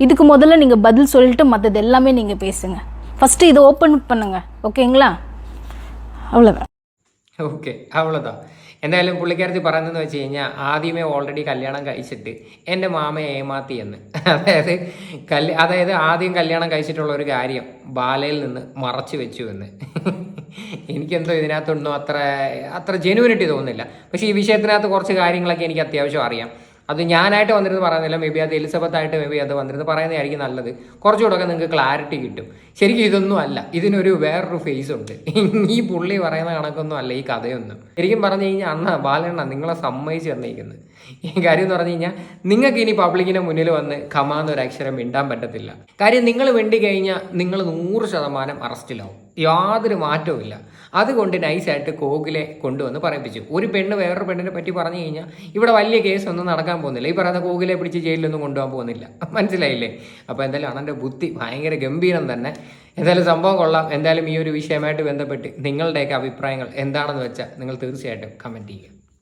இதுக்கு முதல்ல நீங்கள் பதில் சொல்லிட்டு மற்றது எல்லாமே நீங்கள் பேசுங்க ஃபஸ்ட்டு இதை ஓப்பன் பண்ணுங்க ஓகேங்களா அவ்வளோதான் ഓക്കെ അവളതാ എന്തായാലും പുള്ളിക്കാരത്തി പറയുന്നതെന്ന് വെച്ച് കഴിഞ്ഞാൽ ആദ്യമേ ഓൾറെഡി കല്യാണം കഴിച്ചിട്ട് എൻ്റെ മാമയെ ഏമാത്തി എന്ന് അതായത് കല്യ അതായത് ആദ്യം കല്യാണം കഴിച്ചിട്ടുള്ള ഒരു കാര്യം ബാലയിൽ നിന്ന് മറച്ചു വെച്ചു എന്ന് എനിക്കെന്തോ ഇതിനകത്തൊന്നും അത്ര അത്ര ജെനുവിനിറ്റി തോന്നുന്നില്ല പക്ഷേ ഈ വിഷയത്തിനകത്ത് കുറച്ച് കാര്യങ്ങളൊക്കെ എനിക്ക് അത്യാവശ്യം അറിയാം അത് ഞാനായിട്ട് വന്നിരുന്ന് പറയുന്നില്ല. മേ ബി അത് എലിസബത്ത് ആയിട്ട് മേ ബി അത് വന്നിരുന്ന് പറയുന്നതായിരിക്കും നല്ലത്. കുറച്ചുകൂടെ നിങ്ങൾക്ക് ക്ലാരിറ്റി കിട്ടും. ശരിക്കും ഇതൊന്നും അല്ല. ഇതിനൊരു വേറൊരു ഫേസ് ഉണ്ട്. ഈ പുള്ളി പറയുന്ന കണക്കൊന്നും അല്ല ഈ കഥയൊന്നും. ശരിക്കും പറഞ്ഞു കഴിഞ്ഞാൽ അണ്ണ ബാലണ്ണ നിങ്ങളെ സമ്മതിച്ച് തന്നിരിക്കുന്നത് ഈ കാര്യം എന്ന് പറഞ്ഞു കഴിഞ്ഞാൽ നിങ്ങൾക്ക് ഇനി പബ്ലിക്കിന്റെ മുന്നിൽ വന്ന് കമാന്ന് എന്നൊരു അക്ഷരം മിണ്ടാൻ പറ്റത്തില്ല. കാര്യം നിങ്ങൾ വേണ്ടി കഴിഞ്ഞാൽ നിങ്ങൾ നൂറ് ശതമാനം അറസ്റ്റിലാവും യാതൊരു മാറ്റവും ഇല്ല. അതുകൊണ്ട് നൈസായിട്ട് കോകിലെ കൊണ്ടുവന്ന് പറയിപ്പിച്ചു. ഒരു പെണ്ണ് വേറൊരു പെണ്ണിനെ പറ്റി പറഞ്ഞു കഴിഞ്ഞാൽ ഇവിടെ വലിയ കേസൊന്നും നടക്കാൻ പോകുന്നില്ല. ഈ പറയുന്ന കോകിലെ പിടിച്ച് ജയിലിലൊന്നും കൊണ്ടുപോകാൻ പോകുന്നില്ല. മനസ്സിലായില്ലേ? അപ്പോൾ എന്തായാലും അണ്ണന്റെ ബുദ്ധി ഭയങ്കര ഗംഭീരം തന്നെ. എന്തായാലും സംഭവം കൊള്ളാം. എന്തായാലും ഈ ഒരു വിഷയമായിട്ട് ബന്ധപ്പെട്ട് നിങ്ങളുടെയൊക്കെ അഭിപ്രായങ്ങൾ എന്താണെന്ന് വെച്ചാൽ നിങ്ങൾ തീർച്ചയായിട്ടും കമന്റ് ചെയ്യുക.